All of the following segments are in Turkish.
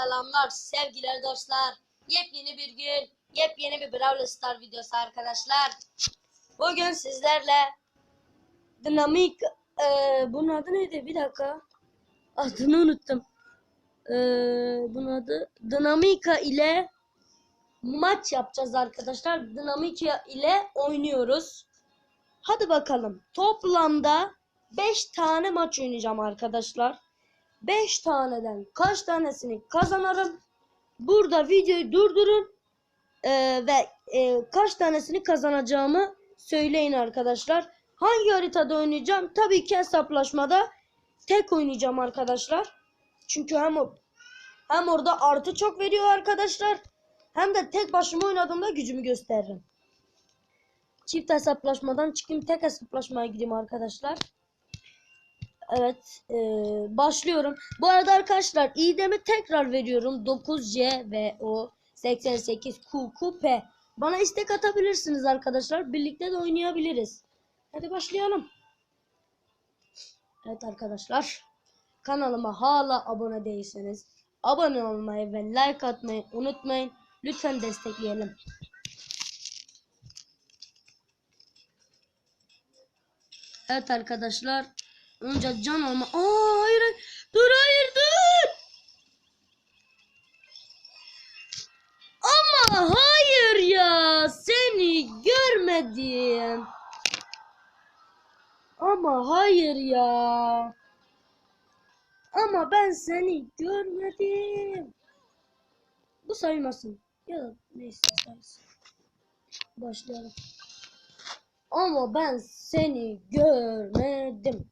selamlar, sevgiler dostlar. Yepyeni bir gün, yepyeni bir Brawl Star videosu arkadaşlar. Bugün sizlerle dinamik, eee bunun adı neydi? Bir dakika. Adını unuttum. Eee bunun adı Dinamika ile maç yapacağız arkadaşlar. Dinamika ile oynuyoruz. Hadi bakalım. Toplamda 5 tane maç oynayacağım arkadaşlar. 5 taneden kaç tanesini kazanırım? Burada videoyu durdurun Ee, ve e, kaç tanesini kazanacağımı söyleyin arkadaşlar. Hangi haritada oynayacağım? Tabii ki hesaplaşmada tek oynayacağım arkadaşlar. Çünkü hem o, hem orada artı çok veriyor arkadaşlar. Hem de tek başıma oynadığımda gücümü gösteririm. Çift hesaplaşmadan çıkayım tek hesaplaşmaya gideyim arkadaşlar. Evet, e, başlıyorum. Bu arada arkadaşlar idemi tekrar veriyorum. 9C ve o 88 QQP. Bana istek atabilirsiniz arkadaşlar. Birlikte de oynayabiliriz. Hadi başlayalım. Evet arkadaşlar. Kanalıma hala abone değilseniz abone olmayı ve like atmayı unutmayın. Lütfen destekleyelim. Evet arkadaşlar. Önce can alma. Aa hayır. Dur hayır dur. Ama hayır ya. Seni görmedim. Ama hayır ya. Ama ben seni görmedim. Bu sayılmasın. Ya da neyse sayılsın. Başlayalım. Ama ben seni görmedim.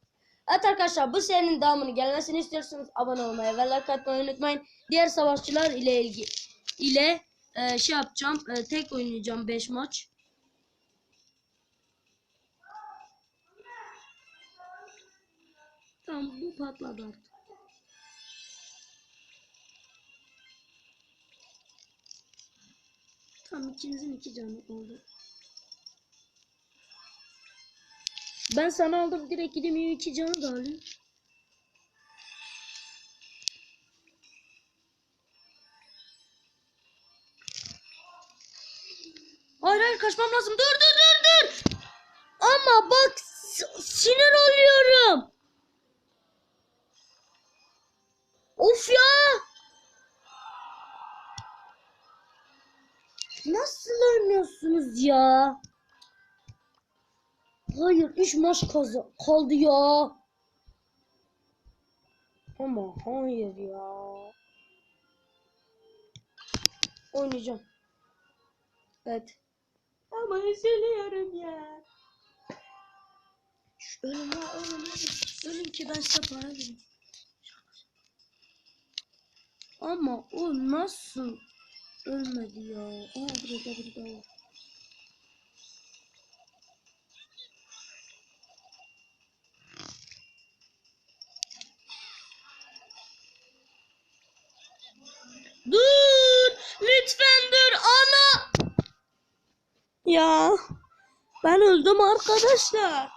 Evet arkadaşlar bu serinin devamını gelmesini istiyorsanız abone olmayı ve like atmayı unutmayın. Diğer savaşçılar ile ilgi ile e, şey yapacağım. e, tek oynayacağım 5 maç. Tamam bu patladı artık. Tamam ikinizin iki canı oldu. Ben sana aldım direkt gideyim iki canı da alayım. Hayır hayır kaçmam lazım. Dur dur dur dur. Ama bak sinir oluyorum. Of ya. Nasıl oynuyorsunuz ya? Hayır, üç maç kazı kaldı ya. Ama hayır ya. Oynayacağım. Evet. Ama üzülüyorum ya. Şu ölüm ya ölüm ölüm. Ölüm ki ben size para vereyim. Ama o nasıl ölmedi ya? Aa burada burada var. Dur! Lütfen dur ana! Ya ben öldüm arkadaşlar.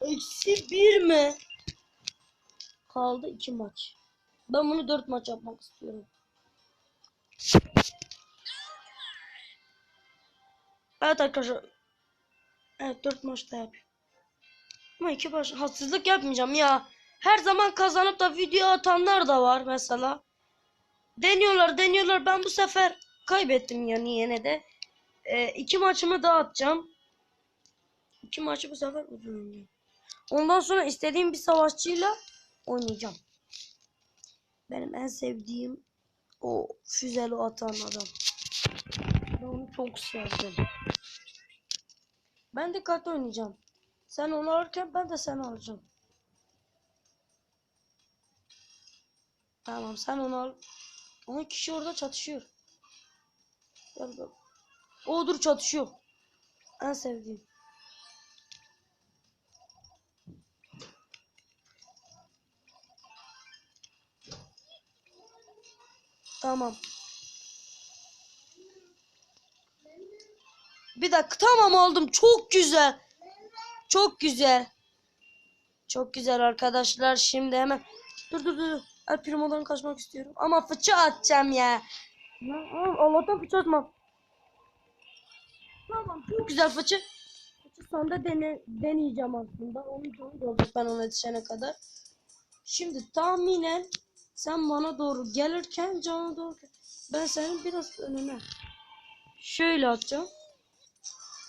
Eksi bir mi? Kaldı iki maç. Ben bunu dört maç yapmak istiyorum. Evet arkadaşlar. Evet dört maçta yapıyorum. Ama iki baş haksızlık yapmayacağım ya. Her zaman kazanıp da video atanlar da var mesela. Deniyorlar deniyorlar ben bu sefer kaybettim yani yine de. Ee, iki maçımı daha atacağım. İki maçı bu sefer uzun oynayacağım. Ondan sonra istediğim bir savaşçıyla oynayacağım. Benim en sevdiğim o füzeli atan adam. Ben onu çok sevdim. Ben dikkatli oynayacağım. Sen onu alırken ben de seni alacağım. Tamam sen onu al. Ama kişi orada çatışıyor. Gel bak. O dur çatışıyor. En sevdiğim. Tamam. Bir dakika tamam oldum. Çok güzel. Çok güzel. Çok güzel arkadaşlar. Şimdi hemen dur dur dur. El Primo'dan kaçmak istiyorum. Ama fıçı atacağım ya. Allah'tan fıçı atmam. Çok güzel fıçı. Fıçı sonunda dene, deneyeceğim aslında. Onun da olacak ben ona yetişene kadar. Şimdi tahminen sen bana doğru gelirken cana doğru ben senin biraz önüne şöyle atacağım.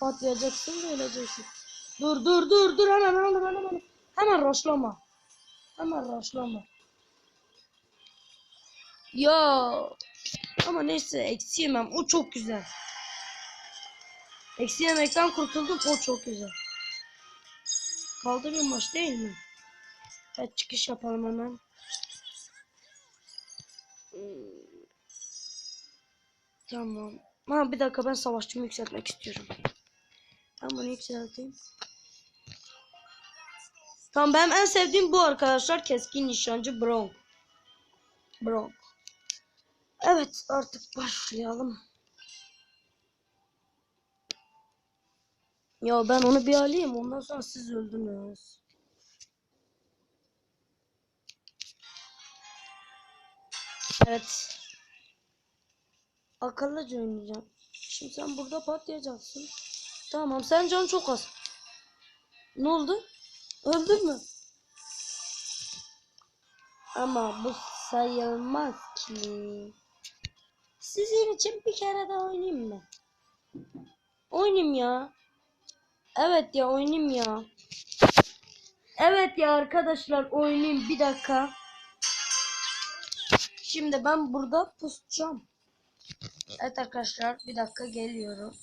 Patlayacaksın ve öleceksin. Dur dur dur dur hemen hemen hemen hemen. Hemen raşlama. Hemen raşlama. Ya ama neyse eksi yemem. O çok güzel. Eksi yemekten kurtuldum. O çok güzel. Kaldı bir maç değil mi? Evet çıkış yapalım hemen. Tamam. Ha bir dakika ben savaşçımı yükseltmek istiyorum. Ben bunu yükselteyim. Tamam benim en sevdiğim bu arkadaşlar. Keskin nişancı Bronk. Bronk. Evet artık başlayalım. Ya ben onu bir alayım ondan sonra siz öldünüz. Evet. Akıllıca oynayacağım. Şimdi sen burada patlayacaksın. Tamam sen can çok az. Ne oldu? Öldün mü? Ama bu sayılmaz ki. Sizin için bir kere daha oynayayım mı? Oynayayım ya. Evet ya oynayayım ya. Evet ya arkadaşlar oynayayım bir dakika. Şimdi ben burada pusacağım. Evet arkadaşlar bir dakika geliyorum.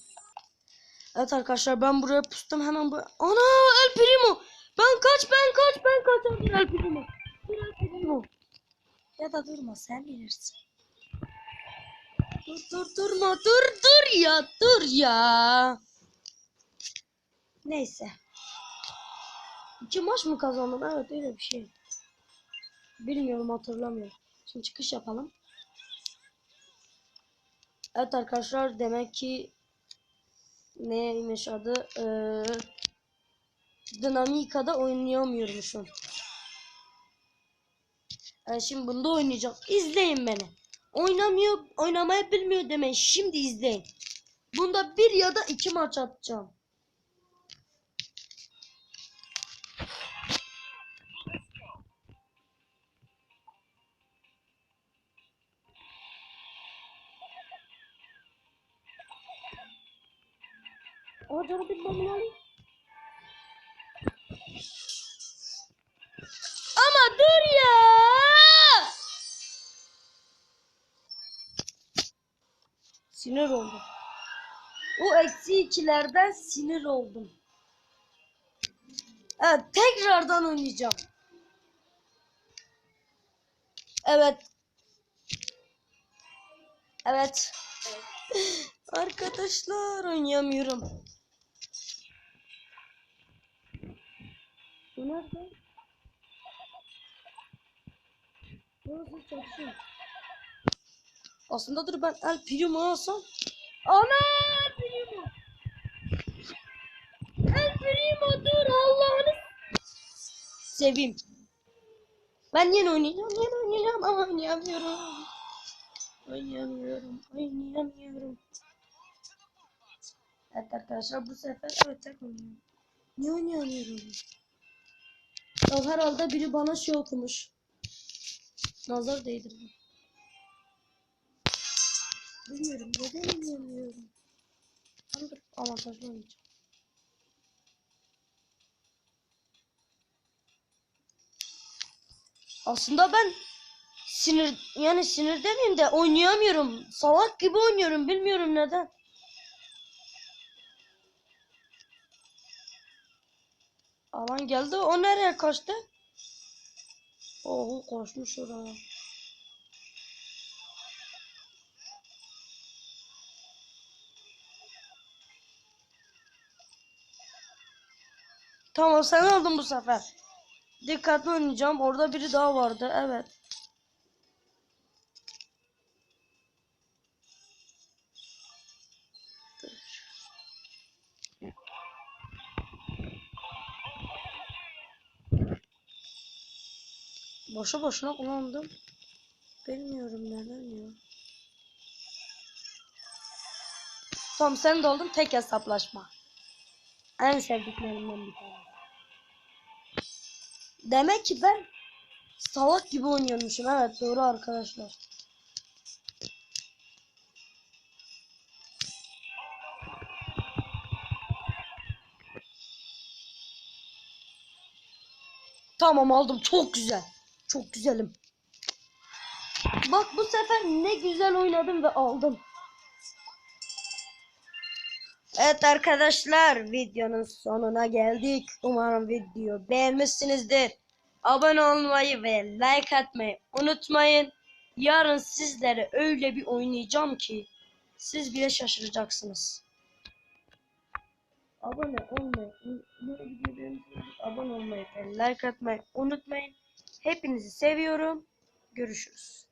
Evet arkadaşlar ben buraya pustum hemen buraya. Ana El Primo. Ben kaç ben kaç ben kaç El Primo. El Primo. Ya da durma sen bilirsin. Dur dur durma dur dur ya dur ya. Neyse. İki maç mı kazandım? Evet öyle bir şey. Bilmiyorum hatırlamıyorum. Şimdi çıkış yapalım. Evet arkadaşlar demek ki neymiş adı? Ee, Dinamika'da oynayamıyormuşum. Yani şimdi bunda oynayacak. İzleyin beni. Oynamıyor, oynamayı bilmiyor demeyin. Şimdi izleyin. Bunda bir ya da iki maç atacağım. Canı bir bomba. Ama dur ya. Sinir oldum. O eksi ikilerden sinir oldum. Evet tekrardan oynayacağım. Evet. Evet. Arkadaşlar oynayamıyorum. Bu nerede? Burası çalışıyor. Aslında dur ben El Primo alsam. Ana Primo. El Primo dur Allah'ını seveyim. Ben yine oynayacağım, yine oynayacağım ama oynayamıyorum. Oynayamıyorum, oynayamıyorum. Evet arkadaşlar bu sefer evet tek oynuyorum. Niye oynayamıyorum? Ya herhalde biri bana şey okumuş. Nazar değdirdi. Bilmiyorum neden oynayamıyorum. Dur avantajlı oynayacağım. Aslında ben sinir yani sinir demeyeyim de oynayamıyorum. Salak gibi oynuyorum bilmiyorum neden. Alan geldi. O nereye kaçtı? Oo koşmuş oraya. Tamam sen aldın bu sefer. Dikkatli oynayacağım. Orada biri daha vardı. Evet. Boşu boşuna kullandım. Bilmiyorum neden ya. Tamam sen de tek hesaplaşma. En sevdiklerimden bir tane. Demek ki ben salak gibi oynuyormuşum. Evet doğru arkadaşlar. Tamam aldım. Çok güzel. Çok güzelim. Bak bu sefer ne güzel oynadım ve aldım. Evet arkadaşlar videonun sonuna geldik. Umarım video beğenmişsinizdir. Abone olmayı ve like atmayı unutmayın. Yarın sizlere öyle bir oynayacağım ki siz bile şaşıracaksınız. Abone olmayı, abone olmayı ve like atmayı unutmayın. Hepinizi seviyorum. Görüşürüz.